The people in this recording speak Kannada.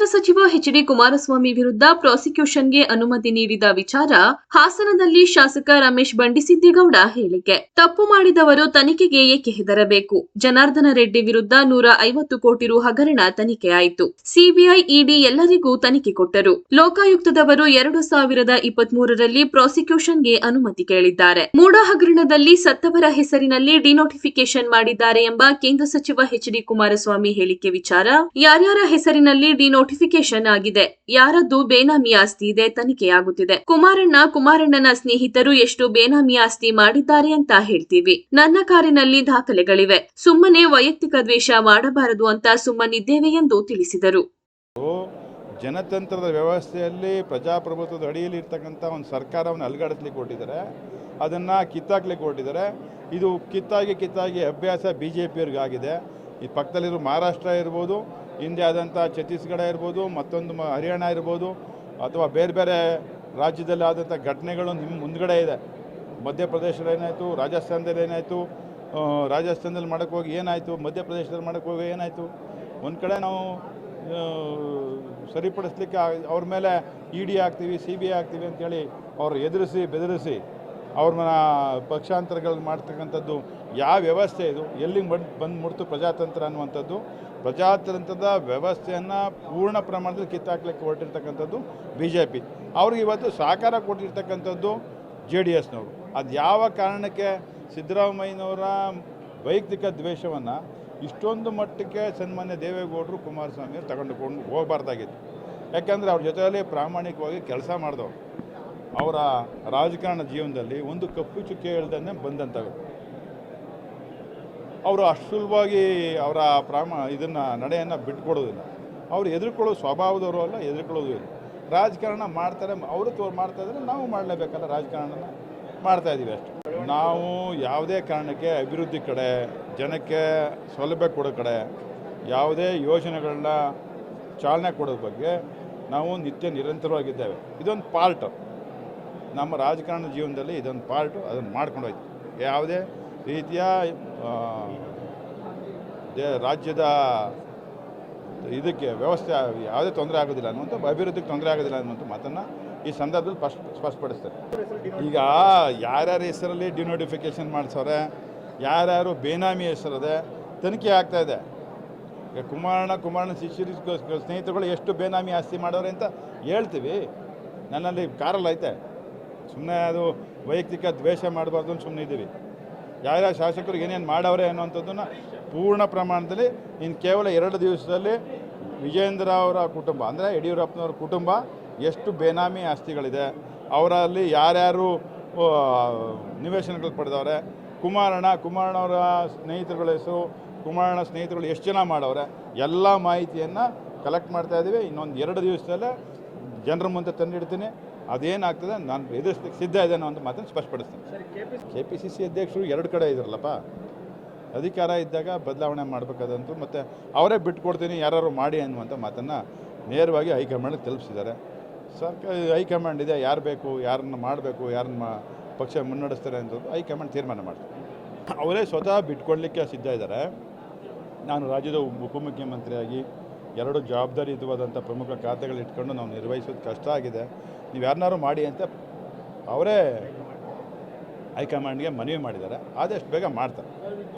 ಕೇಂದ್ರ ಸಚಿವ ಎಚ್ ಡಿ ಕುಮಾರಸ್ವಾಮಿ ವಿರುದ್ಧ ಪ್ರಾಸಿಕ್ಯೂಷನ್ಗೆ ಅನುಮತಿ ನೀಡಿದ ವಿಚಾರ ಹಾಸನದಲ್ಲಿ ಶಾಸಕ ರಮೇಶ್ ಬಂಡಿಸಿದ್ದೇಗೌಡ ಹೇಳಿಕೆ. ತಪ್ಪು ಮಾಡಿದವರು ತನಿಖೆಗೆ ಏಕೆ ಹೆದರಬೇಕು? ಜನಾರ್ದನ ರೆಡ್ಡಿ ವಿರುದ್ಧ ನೂರ ಐವತ್ತು ಕೋಟಿ ರು ಹಗರಣ ತನಿಖೆಯಾಯಿತು ಸಿಬಿಐ, ಇಡಿ ಎಲ್ಲರಿಗೂ ತನಿಖೆ ಕೊಟ್ಟರು. ಲೋಕಾಯುಕ್ತದವರು ಎರಡು ಸಾವಿರದ ಇಪ್ಪತ್ಮೂರರಲ್ಲಿ ಪ್ರಾಸಿಕ್ಯೂಷನ್ಗೆ ಅನುಮತಿ ಕೇಳಿದ್ದಾರೆ. ಮೂಡ ಹಗರಣದಲ್ಲಿ ಸತ್ತವರ ಹೆಸರಿನಲ್ಲಿ ಡಿನೋಟಿಫಿಕೇಶನ್ ಮಾಡಿದ್ದಾರೆ ಎಂಬ ಕೇಂದ್ರ ಸಚಿವ ಎಚ್ ಡಿ ಕುಮಾರಸ್ವಾಮಿ ಹೇಳಿಕೆ ವಿಚಾರ. ಯಾರ್ಯಾರ ಹೆಸರಿನಲ್ಲಿ ಡಿನೋಟಿಫಿಕೇಶನ್ ಆಗಿದೆ. ಯಾರದ್ದು ಬೇನಾಮಿ ಆಸ್ತಿ ಇದೆ, ತನಿಖೆಯಾಗುತ್ತಿದೆ. ಕುಮಾರಣ್ಣ, ಕುಮಾರಣ್ಣನ ಸ್ನೇಹಿತರು ಎಷ್ಟು ಬೇನಾಮಿ ಆಸ್ತಿ ಮಾಡಿದ್ದಾರೆ ಅಂತ ಹೇಳ್ತೀವಿ. ನನ್ನ ಕಾರಿನಲ್ಲಿ ದಾಖಲೆಗಳಿವೆ. ಸುಮ್ಮನೆ ವೈಯಕ್ತಿಕ ದ್ವೇಷ ಮಾಡಬಾರದು ಅಂತ ಸುಮ್ಮನಿದ್ದೇವೆ ಎಂದು ತಿಳಿಸಿದರು. ಜನತಂತ್ರದ ವ್ಯವಸ್ಥೆಯಲ್ಲಿ ಪ್ರಜಾಪ್ರಭುತ್ವದ ಅಡಿಯಲ್ಲಿ ಇರ್ತಕ್ಕಂಥ ಒಂದು ಸರ್ಕಾರವನ್ನು ಅಲುಗಾಡಿಸ್ಲಿಕ್ಕೆ ಕೊಟ್ಟಿದ್ದಾರೆ. ಅದನ್ನು ಕಿತ್ತಾಕ್ಲಿಕ್ಕೆ ಕೊಟ್ಟಿದ್ದಾರೆ. ಇದು ಕಿತ್ತಾಗಿ ಕಿತ್ತಾಗಿ ಅಭ್ಯಾಸ ಬಿ ಜೆ ಪಿಯವ್ರಿಗಾಗಿದೆ ಈ ಪಕ್ಕದಲ್ಲಿರೋ ಮಹಾರಾಷ್ಟ್ರ ಇರ್ಬೋದು ಹಿಂದೆ ಆದಂಥ ಛತ್ತೀಸ್ಗಢ ಇರ್ಬೋದು, ಮತ್ತೊಂದು ಹರಿಯಾಣ ಇರ್ಬೋದು, ಅಥವಾ ಬೇರೆ ಬೇರೆ ರಾಜ್ಯದಲ್ಲಿ ಆದಂಥ ಘಟನೆಗಳು ನಿಮ್ಮ ಮುಂದ್ಗಡೆ ಇದೆ. ಮಧ್ಯಪ್ರದೇಶದಲ್ಲಿ ಏನಾಯಿತು, ರಾಜಸ್ಥಾನದಲ್ಲಿ ಏನಾಯಿತು ರಾಜಸ್ಥಾನದಲ್ಲಿ ಮಾಡೋಕ್ಕೆ ಹೋಗಿ ಏನಾಯಿತು, ಮಧ್ಯಪ್ರದೇಶದಲ್ಲಿ ಮಾಡೋಕ್ಕೆ ಹೋಗಿ ಏನಾಯಿತು? ಒಂದು ಕಡೆ ನಾವು ಸರಿಪಡಿಸ್ಲಿಕ್ಕೆ ಅವ್ರ ಮೇಲೆ ಇ ಡಿ ಹಾಕ್ತೀವಿ, ಸಿ ಬಿ ಐ ಹಾಕ್ತೀವಿ ಅಂತೇಳಿ ಅವ್ರು ಎದುರಿಸಿ, ಬೆದರಿಸಿ ಅವ್ರನ್ನ ಪಕ್ಷಾಂತರಗಳು ಮಾಡ್ತಕ್ಕಂಥದ್ದು ಯಾವ ವ್ಯವಸ್ಥೆ ಇದು? ಎಲ್ಲಿ ಬಂದು ಬಂದು ಮುಡ್ತು ಪ್ರಜಾತಂತ್ರ ಅನ್ನುವಂಥದ್ದು? ಪ್ರಜಾತಂತ್ರದ ವ್ಯವಸ್ಥೆಯನ್ನು ಪೂರ್ಣ ಪ್ರಮಾಣದಲ್ಲಿ ಕಿತ್ತಾಕ್ಲಿಕ್ಕೆ ಹೊರಟಿರ್ತಕ್ಕಂಥದ್ದು ಬಿ ಜೆ ಪಿ ಅವ್ರಿಗೆ ಇವತ್ತು ಸಹಕಾರ ಕೊಟ್ಟಿರ್ತಕ್ಕಂಥದ್ದು ಜೆ ಡಿ ಎಸ್ನವರು. ಅದು ಯಾವ ಕಾರಣಕ್ಕೆ ಸಿದ್ದರಾಮಯ್ಯನವರ ವೈಯಕ್ತಿಕ ದ್ವೇಷವನ್ನು ಇಷ್ಟೊಂದು ಮಟ್ಟಕ್ಕೆ ಸನ್ಮಾನ್ಯ ದೇವೇಗೌಡರು ಕುಮಾರಸ್ವಾಮಿ ತಗೊಂಡುಕೊಂಡು ಹೋಗಬಾರ್ದಾಗಿತ್ತು. ಯಾಕೆಂದರೆ ಅವ್ರ ಜೊತೆಯಲ್ಲಿ ಪ್ರಾಮಾಣಿಕವಾಗಿ ಕೆಲಸ ಮಾಡಿದವರು. ಅವರ ರಾಜಕಾರಣ ಜೀವನದಲ್ಲಿ ಒಂದು ಕಪ್ಪು ಚುಕ್ಕೆ ಇಳ್ದೇ ಬಂದಂಥವ್ರು. ಅವರು ಅಷ್ಟು ಸುಲಭವಾಗಿ ಅವರ ಪ್ರಾಮ ಇದನ್ನು ನಡೆಯನ್ನು ಬಿಟ್ಕೊಡೋದಿಲ್ಲ. ಅವರು ಎದುರ್ಕೊಳ್ಳೋ ಸ್ವಭಾವದವರು ಅಲ್ಲ, ಎದುರ್ಕೊಳ್ಳೋದು ಇಲ್ಲ. ರಾಜಕಾರಣ ಮಾಡ್ತಾರೆ, ಅವರು ತೋರ್ ಮಾಡ್ತಾ ಇದ್ರೆ ನಾವು ಮಾಡಲೇಬೇಕಲ್ಲ, ರಾಜಕಾರಣನ ಮಾಡ್ತಾ ಇದ್ದೀವಿ ಅಷ್ಟೇ. ನಾವು ಯಾವುದೇ ಕಾರಣಕ್ಕೆ ಅಭಿವೃದ್ಧಿ ಕಡೆ, ಜನಕ್ಕೆ ಸೌಲಭ್ಯ ಕೊಡೋ ಕಡೆ, ಯಾವುದೇ ಯೋಜನೆಗಳನ್ನ ಚಾಲನೆ ಕೊಡೋದ್ರ ಬಗ್ಗೆ ನಾವು ನಿತ್ಯ ನಿರಂತರವಾಗಿದ್ದೇವೆ. ಇದೊಂದು ಪಾರ್ಟ್. ನಮ್ಮ ರಾಜಕಾರಣ ಜೀವನದಲ್ಲಿ ಇದೊಂದು ಪಾರ್ಟು, ಅದನ್ನು ಮಾಡ್ಕೊಂಡು ಹೋಯ್ತು. ಯಾವುದೇ ರೀತಿಯ ರಾಜ್ಯದ ಇದಕ್ಕೆ ವ್ಯವಸ್ಥೆ ಯಾವುದೇ ತೊಂದರೆ ಆಗೋದಿಲ್ಲ ಅನ್ನುವಂಥ, ಅಭಿವೃದ್ಧಿಗೆ ತೊಂದರೆ ಆಗೋದಿಲ್ಲ ಅನ್ನುವಂಥ ಮಾತನ್ನು ಈ ಸಂದರ್ಭದಲ್ಲಿ ಫಸ್ಟ್ ಸ್ಪಷ್ಟಪಡಿಸ್ತಾರೆ ಈಗ ಯಾರ್ಯಾರ ಹೆಸರಲ್ಲಿ ಡಿನೋಟಿಫಿಕೇಷನ್ ಮಾಡಿಸೋರೆ ಯಾರ್ಯಾರು ಬೇನಾಮಿ ಹೆಸರದೆ ತನಿಖೆ ಆಗ್ತಾಯಿದೆ ಈಗ ಕುಮಾರಣ್ಣ ಕುಮಾರಣ್ಣ ಶಿಷ್ಯರ ಸ್ನೇಹಿತರುಗಳು ಎಷ್ಟು ಬೇನಾಮಿ ಆಸ್ತಿ ಮಾಡೋರೆ ಅಂತ ಹೇಳ್ತೀವಿ. ನನ್ನಲ್ಲಿ ಕಾರಲ್ಲ ಐತೆ. ಸುಮ್ಮನೆ ಅದು ವೈಯಕ್ತಿಕ ದ್ವೇಷ ಮಾಡಬಾರ್ದು ಅಂತ ಸುಮ್ಮನೆ ಇದ್ದೀವಿ. ಯಾರ್ಯಾರ ಶಾಸಕರು ಏನೇನು ಮಾಡವ್ರೆ ಅನ್ನುವಂಥದ್ದನ್ನು ಪೂರ್ಣ ಪ್ರಮಾಣದಲ್ಲಿ ಇನ್ನು ಕೇವಲ ಎರಡು ದಿವಸದಲ್ಲಿ ವಿಜೇಂದ್ರ ಅವರ ಕುಟುಂಬ, ಅಂದರೆ ಯಡಿಯೂರಪ್ಪನವ್ರ ಕುಟುಂಬ, ಎಷ್ಟು ಬೇನಾಮಿ ಆಸ್ತಿಗಳಿದೆ. ಅವರಲ್ಲಿ ಯಾರ್ಯಾರು ನಿವೇಶನಗಳು ಪಡೆದವ್ರೆ? ಕುಮಾರಣ್ಣ, ಕುಮಾರಣ್ಣವರ ಸ್ನೇಹಿತರುಗಳ ಹೆಸರು, ಕುಮಾರಣ್ಣ ಸ್ನೇಹಿತರುಗಳು ಎಷ್ಟು ಜನ ಮಾಡವ್ರೆ? ಎಲ್ಲ ಮಾಹಿತಿಯನ್ನು ಕಲೆಕ್ಟ್ ಮಾಡ್ತಾ ಇದ್ದೀವಿ ಇನ್ನೊಂದು ಎರಡು ದಿವಸದಲ್ಲೇ ಜನರ ಮುಂದೆ ತಂದಿಡ್ತೀನಿ. ಅದೇನಾಗ್ತದೆ ನಾನು ಎದುರಿಸ್ಲಿಕ್ಕೆ ಸಿದ್ಧ ಇದ್ದೇನೆ ಅಂತ ಮಾತನ್ನು ಸ್ಪಷ್ಟಪಡಿಸ್ತೇನೆ. ಕೆ ಪಿ ಸಿ ಸಿ ಅಧ್ಯಕ್ಷರು ಎರಡು ಕಡೆ ಇದ್ರಲ್ಲಪ್ಪ. ಅಧಿಕಾರ ಇದ್ದಾಗ ಬದಲಾವಣೆ ಮಾಡಬೇಕಾದಂತೂ ಮತ್ತು ಅವರೇ ಬಿಟ್ಕೊಡ್ತೀನಿ ಯಾರು ಮಾಡಿ ಅನ್ನುವಂಥ ಮಾತನ್ನು ನೇರವಾಗಿ ಹೈಕಮಾಂಡ್ಗೆ ತಲುಪಿಸಿದ್ದಾರೆ. ಸರ್ಕಾರ ಹೈಕಮಾಂಡ್ ಇದೆ ಯಾರು ಬೇಕು ಯಾರನ್ನ ಮಾಡಬೇಕು ಯಾರನ್ನ ಪಕ್ಷ ಮುನ್ನಡೆಸ್ತಾರೆ ಅಂತ ಹೈಕಮಾಂಡ್ ತೀರ್ಮಾನ ಮಾಡ್ತಾರೆ ಅವರೇ ಸ್ವತಃ ಬಿಟ್ಕೊಡ್ಲಿಕ್ಕೆ ಸಿದ್ಧ ಇದ್ದಾರೆ. ನಾನು ರಾಜ್ಯದ ಉಪ- ಉಪಮುಖ್ಯಮಂತ್ರಿಯಾಗಿ ಎರಡು ಜವಾಬ್ದಾರಿಯುತವಾದಂಥ ಪ್ರಮುಖ ಖಾತೆಗಳಿಟ್ಕೊಂಡು ನಾವು ನಿರ್ವಹಿಸೋದು ಕಷ್ಟ ಆಗಿದೆ. ನೀವು ಯಾರನ್ನಾರು ಮಾಡಿ ಅಂತ ಅವರೇ ಹೈಕಮಾಂಡ್ಗೆ ಮನವಿ ಮಾಡಿದ್ದಾರೆ. ಆದಷ್ಟು ಬೇಗ ಮಾಡ್ತಾರೆ.